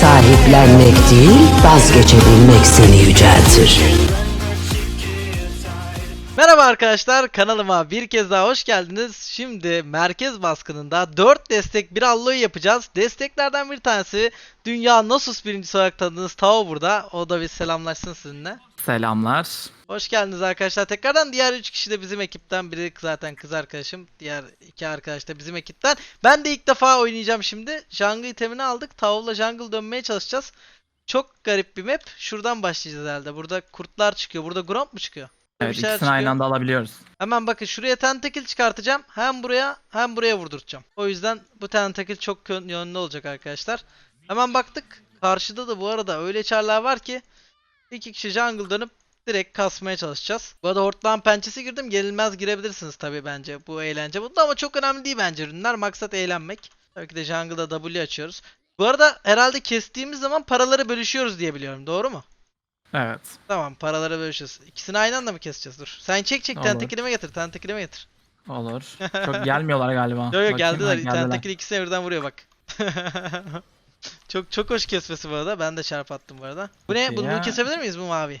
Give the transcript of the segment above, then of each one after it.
Sahiplenmek değil, vazgeçebilmek seni yüceltir. Merhaba arkadaşlar kanalıma bir kez daha hoş geldiniz. Şimdi merkez baskınında 4 destek bir alloy yapacağız. Desteklerden bir tanesi dünya Nasus birincisi olarak tanıdığınız Tao burada. O da bir selamlaşsın sizinle. Selamlar. Hoş geldiniz arkadaşlar. Tekrardan diğer 3 kişi de bizim ekipten. Biri zaten kız arkadaşım. Diğer iki arkadaş da bizim ekipten. Ben de ilk defa oynayacağım şimdi. Jungle itemini aldık. Tao'la jungle dönmeye çalışacağız. Çok garip bir map. Şuradan başlayacağız herhalde. Burada kurtlar çıkıyor. Burada Gromp mu çıkıyor? Evet şeyler ikisini aynı çıkıyor. anda alabiliyoruz. Hemen bakın şuraya tentakil çıkartacağım. Hem buraya hem buraya vurdurtacağım. O yüzden bu tentakil çok yön- yönlü olacak arkadaşlar. Hemen baktık. Karşıda da bu arada öyle çarlar var ki iki kişi jungle dönüp direkt kasmaya çalışacağız. Bu arada hortlan pençesi girdim. Gelinmez girebilirsiniz tabi bence. Bu eğlence bunda ama çok önemli değil bence ürünler. Maksat eğlenmek. Tabii ki de jungle'da W açıyoruz. Bu arada herhalde kestiğimiz zaman paraları bölüşüyoruz diye biliyorum. Doğru mu? Evet. Tamam paraları bölüşüyoruz. İkisini aynı anda mı keseceğiz? Dur. Sen çek çek Olur. tentakilime getir. Tentakilime getir. Olur. Çok gelmiyorlar galiba. Yok yok geldiler. ha, Tentakil ikisine birden vuruyor bak. çok çok hoş kesmesi bu arada. Ben de çarp attım bu arada. Bu ne? Bunu, bunu kesebilir miyiz bu mavi?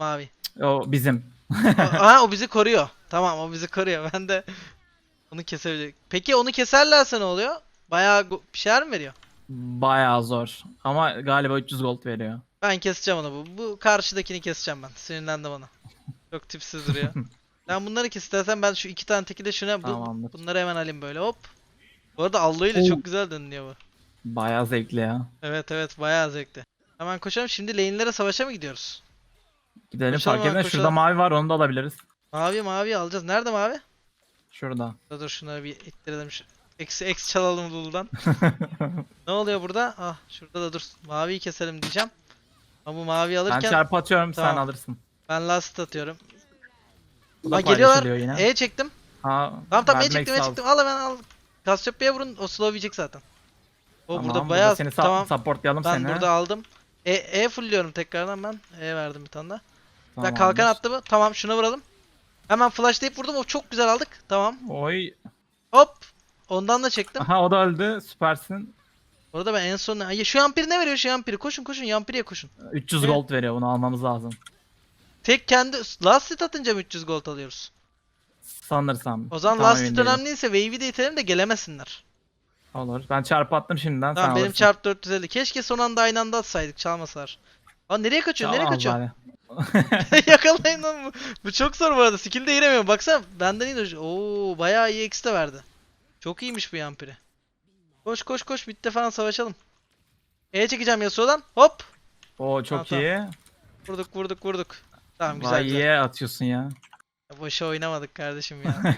Mavi. O bizim. Aha o bizi koruyor. Tamam o bizi koruyor. Ben de onu kesebilir. Peki onu keserlerse ne oluyor? Bayağı bir şeyler mi veriyor? Bayağı zor. Ama galiba 300 gold veriyor. Ben keseceğim onu bu. Bu karşıdakini keseceğim ben. Sinirlendim ona. Çok tipsiz duruyor. Ben bunları kes istersen ben şu iki tane teki de şuna bu, Tamamdır. bunları hemen alayım böyle hop. Bu arada Allo ile Oo. çok güzel dönüyor bu. Bayağı zevkli ya. Evet evet bayağı zevkli. Hemen koşalım şimdi lane'lere savaşa mı gidiyoruz? Gidelim Koşalım fark abi, edin. Şurada koşalım. mavi var onu da alabiliriz. Mavi mavi alacağız. Nerede mavi? Şurada. Dur dur şunları bir ittirelim. Şu... Eksi X çalalım Lulu'dan. ne oluyor burada? Ah şurada da dur. Maviyi keselim diyeceğim. Ama mavi Ben alırken çarpı atıyorum sen Tamam. alırsın. ben last atıyorum. Bu da geliyorlar. yine. E çektim. Ha, Tamam tamam E çektim E çektim. Al hemen al. Kasyopya'ya vurun. O slow yiyecek zaten. O Tamam, burada bayağı seni sa- tamam. supportlayalım Ben seni. burada aldım. E, e fullliyorum tekrardan ben. E verdim bir tane daha. Tamamdır. kalkan attı mı? Tamam şuna vuralım. Hemen flashlayıp vurdum. O çok güzel aldık. Tamam. Oy. Hop. Ondan da çektim. Aha o da öldü. Süpersin. Orada ben en son... Ay, şu yampiri ne veriyor şu yampiri? Koşun koşun yampiriye koşun. 300 Evet. gold veriyor. Bunu almamız lazım. Tek kendi last hit atınca mı 300 gold alıyoruz? Sanırsam. O zaman Tam last emin hit değilim. önemliyse wave'i de itelim de gelemesinler. Olur. Ben çarpı attım şimdiden. Tamam sen benim alırsın. çarp 450. Keşke son anda aynı anda atsaydık çalmasalar. Aa nereye kaçıyor? Nereye Tamam kaçıyor? bari. Yakalayın lan bu. Bu çok zor bu arada. Skill de giremiyorum. Baksana benden iyi de. Oo bayağı iyi X de verdi. Çok iyiymiş bu yampiri. Koş koş koş bitti falan savaşalım. E çekeceğim Yasuo'dan. Hop. Oo çok Tamam, iyi. Vurduk vurduk vurduk. Tamam güzel Vay güzel. iyi atıyorsun ya. Boşa oynamadık kardeşim ya.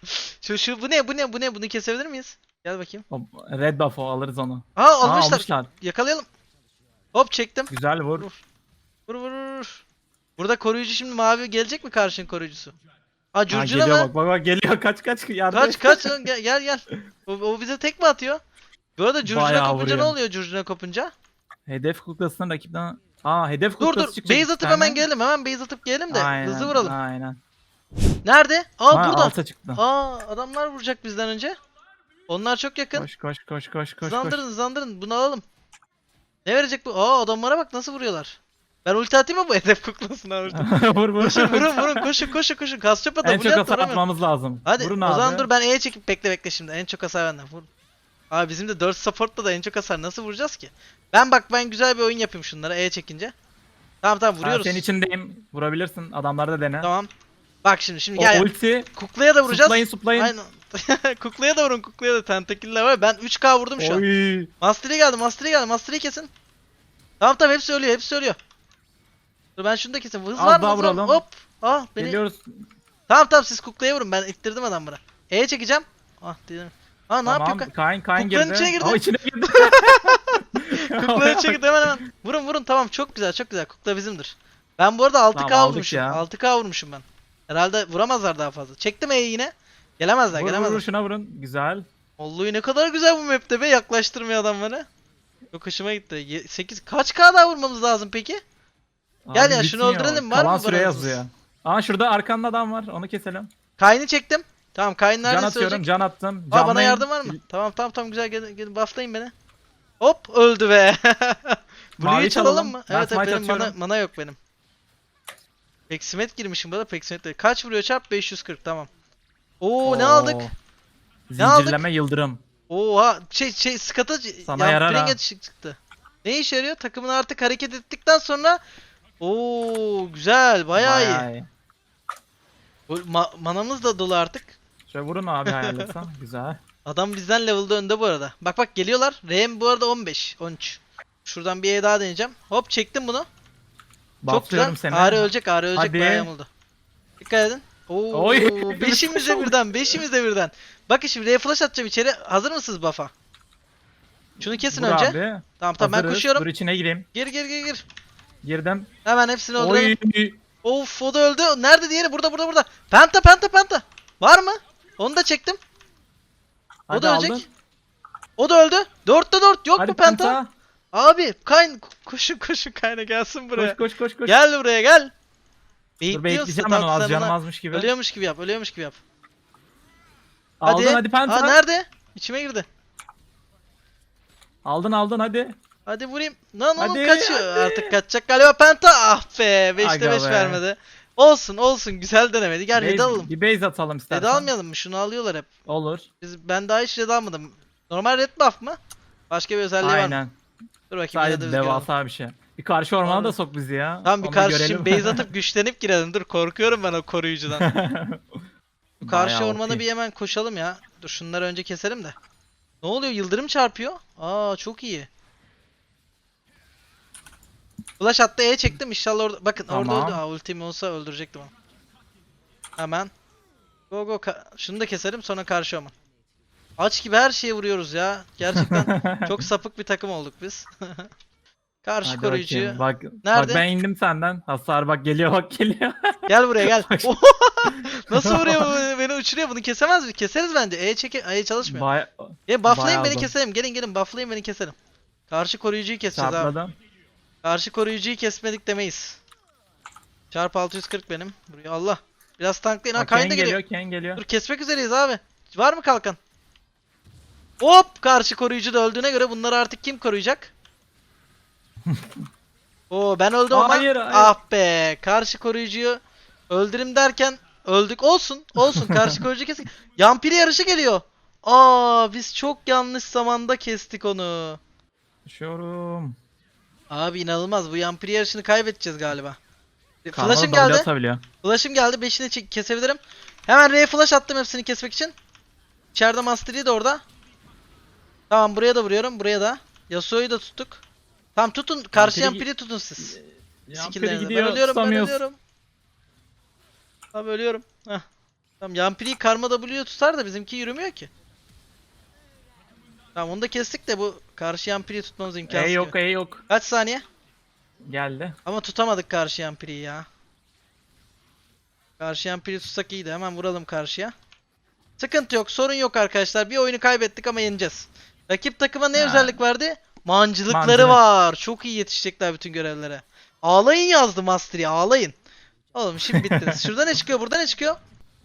şu şu bu ne bu ne bu ne bunu kesebilir miyiz? Gel bakayım. O Red buff o alırız onu. Aa, almışlar. almışlar. Yakalayalım. Hop çektim. Güzel. Vur. Vur vur vur. Burada koruyucu şimdi mavi gelecek mi karşın koruyucusu? Aa Ha, Curcuna geliyor mı? bak bak bak geliyor kaç kaç yardım Kaç kaç lan, gel gel. gel. O, o bize tek mi atıyor? Bu arada Curcuna Bayağı kopunca ne vuruyor. oluyor Curcuna kopunca? Hedef kuklasının rakipten Aa hedef Dur kuklası dur. çıkacak Base bir atıp tane. hemen gelelim. Hemen base atıp gelelim de Aynen, hızlı vuralım. Aynen. Nerede? Aa Ha, burada. alta çıktı. Aa adamlar vuracak bizden önce. Onlar çok yakın. Koş koş koş koş koş. hızlandırın hızlandırın. Bunu alalım. Ne verecek bu? Aa adamlara bak nasıl vuruyorlar. Ben ulti atayım mı bu hedef kuklasına koş. vur vur. Koşun vurun vurun koşun koşun koşun. Kasçapa da en çok hasar atmamız lazım. Hadi Vurun o abi. zaman dur ben E'ye çekip bekle bekle şimdi. En çok hasar benden. Vur. Abi bizim de 4 support'ta da en çok hasar nasıl vuracağız ki? Ben bak ben güzel bir oyun yapayım şunlara E'ye çekince. Tamam tamam Ben vuruyoruz. senin içindeyim. Vurabilirsin. Adamları da dene. Tamam. Bak şimdi şimdi O gel. gel. ulti. Kuklaya da vuracağız. Suplayın suplayın. Aynen. kuklaya da vurun kuklaya da tentakille var. Ben 3k vurdum şu an. Oy. Master'e geldi Master'e geldi Master'e kesin. Tamam tamam hepsi ölüyor hepsi ölüyor. Dur ben şunu da kesin. Hız var mı? daha Hız var mı? vuralım. Hop. Ah beni. Geliyoruz. Tamam tamam siz kuklaya vurun ben ittirdim adamları. E'ye çekeceğim. Ah dedim. Aa ne yapıyor? ka- Kayn Kayn Kuklanın girdi. içine girdi. Aa içine girdi. Kuklaya çekip hemen hemen. Vurun vurun tamam çok güzel çok güzel. Kukla bizimdir. Ben bu arada 6k Tamam, aldık vurmuşum. ya. 6k vurmuşum ben. Herhalde vuramazlar daha fazla. Çektim E'yi yine. Gelemezler Vur vur gelemezler. vur şuna vurun. Güzel. Vallahi ne kadar güzel bu map'te be yaklaştırmıyor adamları. Çok hoşuma gitti. 8 kaç k daha vurmamız lazım peki? Gel ya, şunu bitmiyor. öldürelim, var mı Kalan süre bana yazıyor. Aa şurada arkanda adam var. Onu keselim. Kayn'ı çektim. Tamam Kayn Can neredeyse atıyorum. ölecek. Can attım. Aa bana Canlayın. yardım var mı? Tamam tamam tamam güzel gelin, gelin bufflayın beni. Hop öldü be. Blue'yu Mavi çalalım çalalım. mı? Ben Evet evet smite benim mana, atıyorum. mana yok benim. Peksimet girmişim burada peksimet de. Kaç vuruyor çarp? 540 tamam. Oo, ne aldık? Ne aldık? Zincirleme yıldırım. Oha şey şey skata Sana yarar ha. çıktı. Ne işe yarıyor? Takımın artık hareket ettikten sonra Oo güzel bayağı, iyi. iyi. Bu ma- manamız da dolu artık. Şöyle vurun abi hayaletten. Güzel. Adam bizden level'da önde bu arada. Bak bak geliyorlar. RM bu arada 15, 13. Şuradan bir E daha deneyeceğim. Hop çektim bunu. Çok güzel. Seni. Ağrı ölecek, ağrı ölecek Hadi. bayağı yamuldu. Dikkat edin. Oo, Oy. beşimize birden, beşimize birden. Bakın şimdi R flash atacağım içeri. Hazır mısınız buff'a? Şunu kesin Vur önce. abi. Tamam tamam ben Hazırız. koşuyorum. Dur içine gireyim. Gir gir gir gir. Girdim. Hemen hepsini öldürelim. Oy. Of o da öldü. Nerede diğeri? Burada burada burada. Penta penta penta. Var mı? Onu da çektim. O Hadi da ölecek. aldın. O da öldü. 4'te 4 yok Hadi mu penta? penta. Abi kayn koşun koşun kayna gelsin buraya. Koş koş koş koş. Gel buraya gel. Dur bekleyeceğim ben onu az canım azmış gibi. Ölüyormuş gibi yap, ölüyormuş gibi yap. Aldın hadi penta. Aa nerede? İçime girdi. Aldın aldın hadi. Hadi vurayım. Lan oğlum Hadi, kaçıyor. hadi. Artık kaçacak galiba penta. Ah be 5'te Aga 5 be. vermedi. Olsun olsun güzel denemedi. Gel red alalım. Bir base atalım istersen. Red almayalım mı? Şunu alıyorlar hep. Olur. Biz, ben daha hiç red almadım. Normal red buff mı? Başka bir özelliği var mı? Aynen. Dur bakayım Sadece devasa bir şey. Bir karşı ormana Abi. da sok bizi ya. Tamam bir Onu karşı görelim. şimdi base atıp güçlenip girelim. Dur korkuyorum ben o koruyucudan. Bu karşı Bayağı ormana OP. bir hemen koşalım ya. Dur şunları önce keselim de. Ne oluyor? Yıldırım çarpıyor. Aa çok iyi. Flash attı E çektim inşallah orada. Bakın orada Tamam. öldü. Aa ultim olsa öldürecektim onu. Hemen. Go go. ka- Şunu da keselim sonra karşı orman. Aç gibi her şeye vuruyoruz ya. Gerçekten çok sapık bir takım olduk biz. karşı Hadi koruyucuyu. bakayım. Bak, Nerede? bak ben indim senden. Hasar bak geliyor bak geliyor. Gel buraya gel. Nasıl vuruyor bu? Beni uçuruyor. Bunu kesemez mi? Keseriz bence. E çeke E çalışmıyor. Bay Ya bufflayın bayağı beni aldım. keselim. Gelin gelin bufflayın beni keselim. Karşı koruyucuyu keseceğiz abi. çarpmadım. Karşı koruyucuyu kesmedik demeyiz. Çarpı 640 benim. Buraya Allah. Biraz tanklayın. Ha Ken kayında geliyor, geliyor. Ken geliyor. Dur kesmek üzereyiz abi. Var mı kalkan? Hop! Karşı koruyucu da öldüğüne göre bunları artık kim koruyacak? Oo ben öldüm ama Hayır, hayır. ah be karşı koruyucuyu öldürüm derken öldük olsun olsun karşı koruyucu kestik. Yampiri yarışı geliyor. Aa biz çok yanlış zamanda kestik onu. Düşüyorum. Abi inanılmaz bu yampiri yarışını kaybedeceğiz galiba. Karnı Flash'ım double geldi. atabiliyor. Flash'ım geldi. 5'ini çek- kesebilirim. Hemen R flash attım hepsini kesmek için. İçeride Master Yi de orada. Tamam buraya da vuruyorum. Buraya da. Yasuo'yu da tuttuk. Tamam tutun. Karşı Yampiri- tutun siz. Yampiri Skill'lerinizi. Ben gidiyor ölüyorum ben tutamıyoruz. ölüyorum. Tamam ölüyorum. Heh. Tamam Yampiri'yi karma W'yu tutar da bizimki yürümüyor ki. Tamam onu da kestik de bu karşı Yampiri'yi tutmamız imkansız. E yok E yok. Kaç saniye? Geldi. Ama tutamadık karşı Yampiri'yi ya. Karşı Yampiri'yi tutsak iyiydi. Hemen vuralım karşıya. Sıkıntı yok. Sorun yok arkadaşlar. Bir oyunu kaybettik ama yeneceğiz. Rakip takıma ne Ha. özellik verdi? Mancılıkları Mancınık. var. Çok iyi yetişecekler bütün görevlere. Ağlayın yazdı Master'ı. Ağlayın. Oğlum şimdi bittiniz. Şurada ne çıkıyor? Burada ne çıkıyor?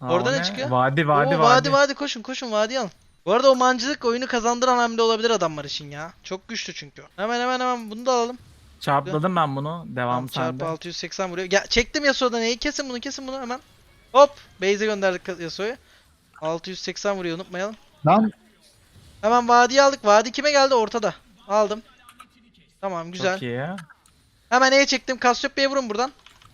Aa, Orada o ne çıkıyor? Vadi vadi Oo, vadi. vadi vadi koşun koşun vadi alın. Bu arada o mancılık oyunu kazandıran hamle olabilir adamlar için ya. Çok güçlü çünkü. Hemen hemen hemen bunu da alalım. Çarpladım ben bunu. Devam Tamam, çarpı sende. 680 vuruyor. Gel, çektim Yasuo'dan neyi? Kesin bunu kesin bunu hemen. Hop. Base'e gönderdik Yasuo'yu. 680 vuruyor unutmayalım. Lan Hemen vadiyi aldık. Vadi kime geldi? Ortada. Aldım. Tamam güzel. Çok iyi. Hemen E'ye çektim. Kasyopya'ya vurun buradan.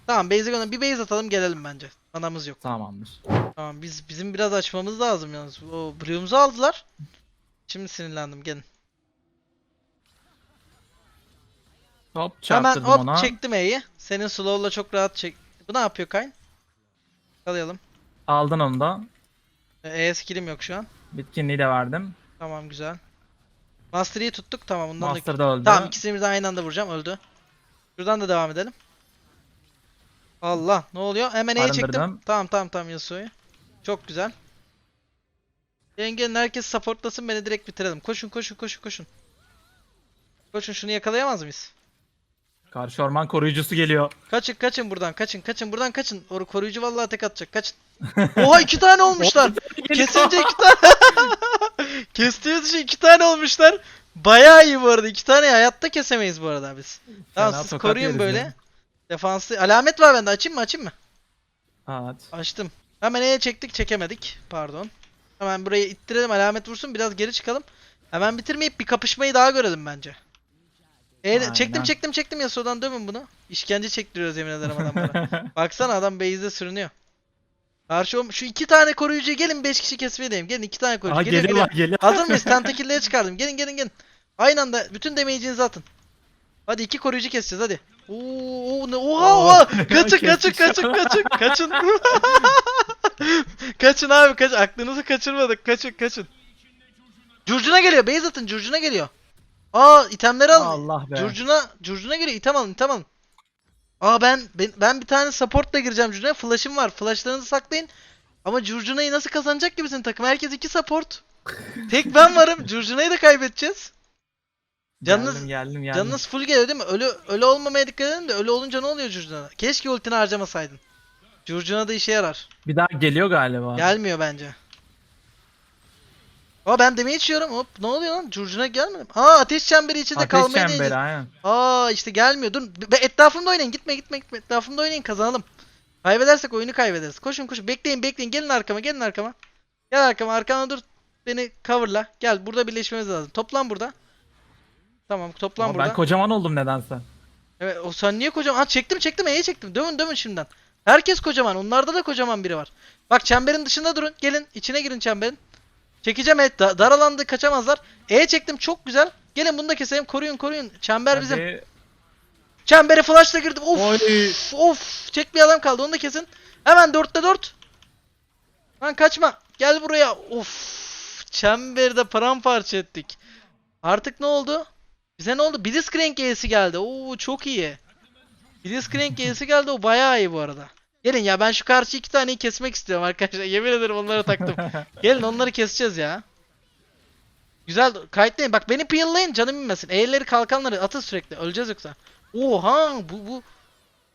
Tamam base'e gönder. Bir base atalım gelelim bence. Manamız yok. Tamamdır. Tamam biz bizim biraz açmamız lazım yalnız. O Blue'umuzu aldılar. Şimdi sinirlendim gelin. Hop Hemen çarptırdım hop ona. çektim E'yi. Senin slow'la çok rahat çek. Bu ne yapıyor Kayn? Kalayalım. Aldın onu da. E skill'im yok şu an. Bitkinliği de verdim. Tamam güzel. Master Yi'yi tuttuk tamam bundan da... Master da öldü. Tamam ikisini birden aynı anda vuracağım öldü. Şuradan da devam edelim. Allah ne oluyor? Hemen E'ye çektim. Tamam tamam tamam Yasuo'yu. Çok güzel. Gelin herkes supportlasın beni direkt bitirelim. Koşun koşun koşun koşun. Koşun şunu yakalayamaz mıyız? Karşı orman koruyucusu geliyor. Kaçın kaçın buradan kaçın kaçın buradan kaçın. O koruyucu vallahi tek atacak kaçın. Oha iki tane olmuşlar. Kesince iki tane. Kestiğimiz için iki tane olmuşlar. Bayağı iyi bu arada. İki tane hayatta kesemeyiz bu arada biz. Tamam Fena siz koruyun böyle. ya. Defanslı. Alamet var bende. Açayım mı açayım mı? Evet. Açtım. Hemen E'ye çektik çekemedik. Pardon. Hemen burayı ittirelim alamet vursun biraz geri çıkalım. Hemen bitirmeyip bir kapışmayı daha görelim bence. E'de Aynen. çektim çektim çektim Yasuo'dan dövün bunu. İşkence çektiriyoruz yemin ederim adamlara. Baksana adam base'de sürünüyor. Karşı o- şu iki tane koruyucuyu gelin 5 kişi kesmeye diyeyim. Gelin iki tane koruyucu. Aa Geliyor, geliyorlar geliyor. geliyor. Hazır mıyız? Tentakill'leri çıkardım. Gelin gelin gelin. Aynı anda bütün damage'inizi atın. Hadi iki koruyucu keseceğiz hadi. Oo, ne oha oha. Kaçın kaçın kaçın kaçın kaçın. kaçın abi kaç aklınızı kaçırmadık. Kaçın kaçın. Curcuna geliyor. Beyz atın. Curcuna geliyor. Aa itemleri al. Allah be. Curcuna Curcuna geliyor. İtem alın, item alın. Aa ben ben, ben bir tane supportla gireceğim Curcuna'ya. Flash'ım var. Flash'larınızı saklayın. Ama Curcuna'yı nasıl kazanacak ki bizim takım? Herkes iki support. Tek ben varım. Curcuna'yı da kaybedeceğiz. Canınız Geldim geldim geldim. canınız full geliyor değil mi? Ölü ölü olmamaya dikkat edin de ölü olunca ne oluyor Curcuna'da? Keşke ultini harcamasaydın. Curcuna da işe yarar. Bir daha geliyor galiba. Gelmiyor bence. Aa ben demeye içiyorum. Hop ne oluyor lan? Curcuna gelmedi. mi? Aa ateş çemberi içinde Ateş kalmayı çemberi deneyeceğiz. aynen. Aa işte gelmiyor. Dur. Be etrafımda oynayın. Gitme gitme gitme. Etrafımda oynayın kazanalım. Kaybedersek oyunu kaybederiz. Koşun koşun. Bekleyin bekleyin. Gelin arkama gelin arkama. Gel arkama. Arkana dur. Beni coverla. Gel burada birleşmemiz lazım. Toplan burada. Tamam toplan Ama burada. ben kocaman oldum nedense. Evet o sen niye kocaman? Ha çektim çektim E'ye çektim. Dövün dövün şimdiden. Herkes kocaman. Onlarda da kocaman biri var. Bak çemberin dışında durun. Gelin içine girin çemberin. Çekeceğim evet. Da dar alanda kaçamazlar. E'ye çektim çok güzel. Gelin bunu da keselim. Koruyun koruyun. Çember bizim. Hadi. Çembere flashla girdim. Of. Oy. Of. Çek bir adam kaldı. Onu da kesin. Hemen 4'te 4. Lan kaçma. Gel buraya. Of. Çemberi de paramparça ettik. Artık ne oldu? Bize ne oldu? Blitzcrank G'si geldi. Oo çok iyi. Blitzcrank G'si geldi. O bayağı iyi bu arada. Gelin ya ben şu karşı iki taneyi kesmek istiyorum arkadaşlar. Yemin ederim onları taktım. Gelin onları keseceğiz ya. Güzel kayıtlayın. Bak beni peel'layın canım inmesin. Eğerleri kalkanları atın sürekli. Öleceğiz yoksa. Oha bu bu.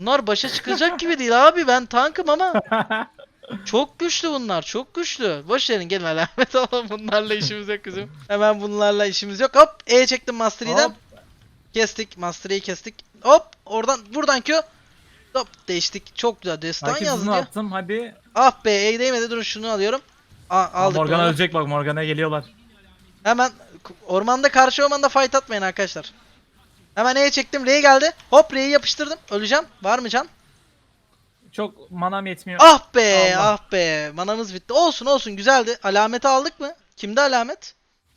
Bunlar başa çıkacak gibi değil abi. Ben tankım ama. Çok güçlü bunlar. Çok güçlü. Boş verin gelin alamet alalım. Bunlarla işimiz yok bizim. Hemen bunlarla işimiz yok. Hop. E çektim Mastery'den. Kestik. Mastery'i kestik. Hop. Oradan buradan Q. Hop değiştik. Çok güzel. Destan Herkes yazdı hızını diyor. attım hadi. Ah be E değmedi. Durun şunu alıyorum. Aa, aldık. Morgana bunu. ölecek bak Morgana geliyorlar. Hemen ormanda karşı ormanda fight atmayın arkadaşlar. Hemen E'ye çektim. R'ye geldi. Hop R'yi yapıştırdım. Öleceğim. Var mı can? Çok manam yetmiyor. Ah be Allah. ah be. Manamız bitti. Olsun olsun güzeldi. Alameti aldık mı? Kimde alamet?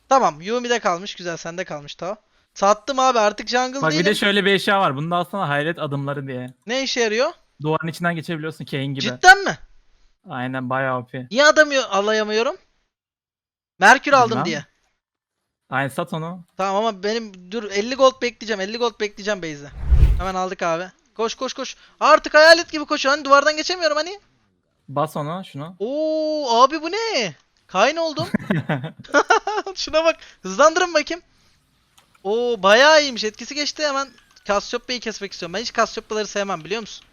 Tamam Yumi'de kalmış. Güzel sende kalmış ta. Sattım abi artık jungle Bak bir değilim. de şöyle bir eşya var. Bunu da alsana hayret adımları diye. Ne işe yarıyor? Duvarın içinden geçebiliyorsun Kane gibi. Cidden mi? Aynen bayağı OP. Niye adam yo- alayamıyorum? Merkür aldım Bilmem. diye. Aynen sat onu. Tamam ama benim dur 50 gold bekleyeceğim. 50 gold bekleyeceğim base'de. Hemen aldık abi. Koş koş koş. Artık hayalet gibi koşuyor. Hani duvardan geçemiyorum hani. Bas onu şunu. Oo abi bu ne? Kayn oldum. Şuna bak. Hızlandırın bakayım. Oo bayağı iyiymiş. Etkisi geçti hemen. Kasyopya'yı kesmek istiyorum. Ben hiç Kasyopya'ları sevmem biliyor musun?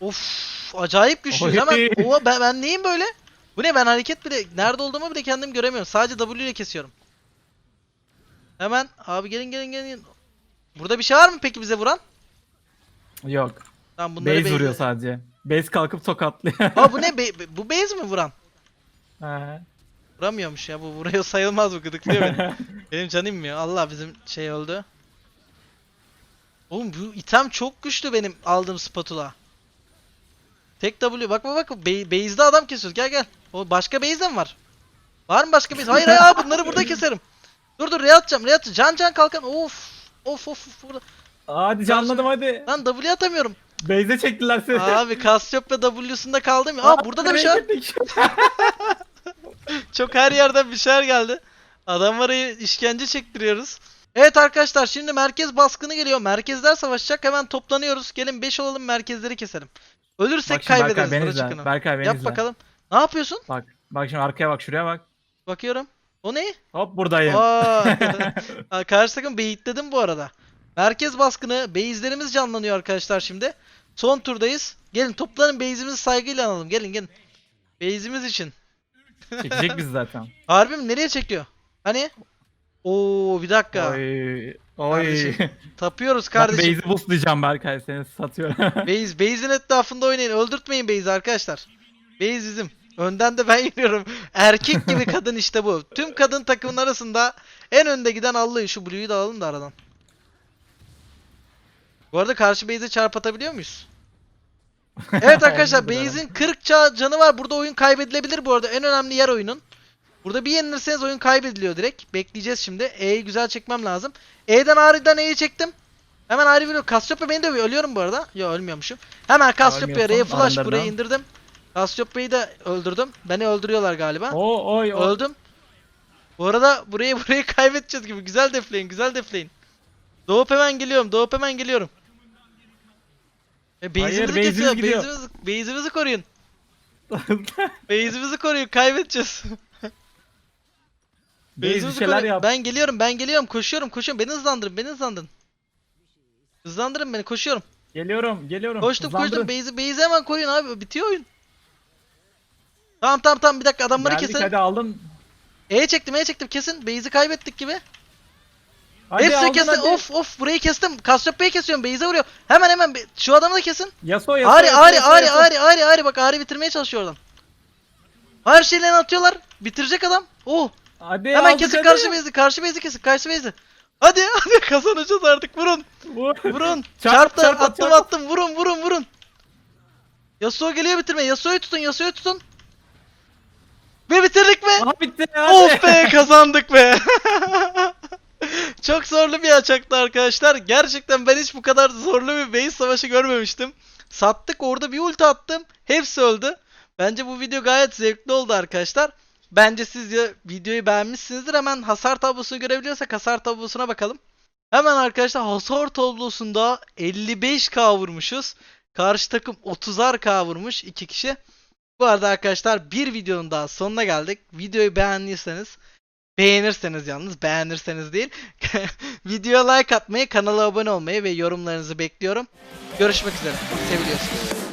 Of acayip güçlüyüz Oy. hemen. Oo ben, ben neyim böyle? Bu ne ben hareket bile nerede olduğumu bile kendim göremiyorum. Sadece W ile kesiyorum. Hemen abi gelin gelin gelin. Burada bir şey var mı peki bize vuran? Yok. Tamam bunları Base vuruyor sadece. Base kalkıp tokatlıyor. Aa bu ne? Be- bu base mi vuran? He. Vuramıyormuş ya bu vuruyor sayılmaz bu gıdıklıyor beni. Benim canım inmiyor. Allah bizim şey öldü. Oğlum bu item çok güçlü benim aldığım spatula. Tek W bak bak bak Be- base'de adam kesiyoruz gel gel. O başka base'de mi var? Var mı başka base? Hayır hayır abi, bunları burada keserim. Dur dur re atacağım re atacağım. Can can kalkan of. Of of of burada. Hadi canladım hadi. Lan W atamıyorum. Base'e çektiler seni. Abi Cassiopeia W'sunda kaldım ya. Aa burada da bir şey var. Çok her yerden bir şeyler geldi. Adamlara işkence çektiriyoruz. Evet arkadaşlar şimdi merkez baskını geliyor. Merkezler savaşacak. Hemen toplanıyoruz. Gelin 5 olalım merkezleri keselim. Ölürsek Bak şimdi Berkay kaybederiz. beni izle. Berkay beni Yap izle. bakalım. Ne yapıyorsun? Bak. Bak şimdi arkaya bak şuraya bak. Bakıyorum. O ne? Hop buradayım. Aa, karşı takım beyitledim bu arada. Merkez baskını. Base'lerimiz canlanıyor arkadaşlar şimdi. Son turdayız. Gelin toplanın base'imizi saygıyla analım. Gelin gelin. Base'imiz için. Çekecek bizi zaten. Harbi mi? Nereye çekiyor? Hani? Oo bir dakika. Oy. Oy. Kardeşim, Tapıyoruz Ben kardeşim. base'i boostlayacağım Berkay seni satıyorum. Base, base'in etrafında oynayın. Öldürtmeyin base'i arkadaşlar. Base bizim. Önden de ben yürüyorum. Erkek gibi kadın işte bu. Tüm kadın takımın arasında en önde giden Allah'ı. Şu Blue'yu da alalım da aradan. Bu arada karşı base'e çarp atabiliyor muyuz? Evet arkadaşlar base'in 40 ça- canı var. Burada oyun kaybedilebilir bu arada. En önemli yer oyunun. Burada bir yenilirseniz oyun kaybediliyor direkt. Bekleyeceğiz şimdi. E'yi güzel çekmem lazım. E'den Ari'den E'yi çektim. Hemen Ari biliyor. Cassiopeia beni dövüyor. Ölüyorum bu arada. Yok ölmüyormuşum. Hemen Cassiopeia R'ye flash buraya indirdim. Cassiopeia'yı da öldürdüm. Beni öldürüyorlar galiba. o oy oy. Öldüm. Bu arada burayı burayı kaybedeceğiz gibi. Güzel defleyin, güzel defleyin. Doğup hemen geliyorum, doğup hemen geliyorum. E, Hayır, base'imizi base'imiz kesiyor, gidiyor. base'imizi, base'imizi koruyun. Base'imizi koruyun, kaybedeceğiz. Bir Base'imizi şeyler koruyun. yap. Ben geliyorum, ben geliyorum, koşuyorum, koşuyorum. Beni hızlandırın, beni hızlandırın. Hızlandırın beni, koşuyorum. Geliyorum geliyorum. Koştum, koştum. Hızlandırın. Base'i, base'i hemen koruyun abi, bitiyor oyun. Tamam tamam tamam bir dakika adamları Geldik, keselim. hadi aldın. E çektim, E çektim kesin. Base'i kaybettik gibi. Hadi Hepsini aldın, kesin. hadi. Of of burayı kestim. Cassiopea'yı kesiyorum. Beyze vuruyor. Hemen hemen be- şu adamı da kesin. Yasuo Yasuo. Ari Yasuo, Ari Yasuo, Ari Yasuo. Ari Ari Ari bak Ari bitirmeye çalışıyor oradan. Her şeylerini atıyorlar. Bitirecek adam. Oh. Hadi Hemen aldık, kesin hadi. karşı beyzi. Karşı beyzi kesin. Karşı beyzi. Hadi hadi kazanacağız artık. Vurun. Vur. Vurun. Çarp, Çarptı. çarp, attım çarp. attım. Vurun vurun vurun. Yasuo geliyor bitirmeye. Yasuo'yu tutun. Yasuo'yu tutun. Ve bitirdik mi? Aha bitti. Hadi. Of be kazandık be. Çok zorlu bir açaktı arkadaşlar. Gerçekten ben hiç bu kadar zorlu bir base savaşı görmemiştim. Sattık orada bir ulti attım. Hepsi öldü. Bence bu video gayet zevkli oldu arkadaşlar. Bence siz de videoyu beğenmişsinizdir. Hemen hasar tablosunu görebiliyorsak hasar tablosuna bakalım. Hemen arkadaşlar hasar tablosunda 55k vurmuşuz. Karşı takım 30'ar k vurmuş iki kişi. Bu arada arkadaşlar bir videonun daha sonuna geldik. Videoyu beğendiyseniz beğenirseniz yalnız beğenirseniz değil. Videoya like atmayı, kanala abone olmayı ve yorumlarınızı bekliyorum. Görüşmek üzere. Seviliyorsunuz.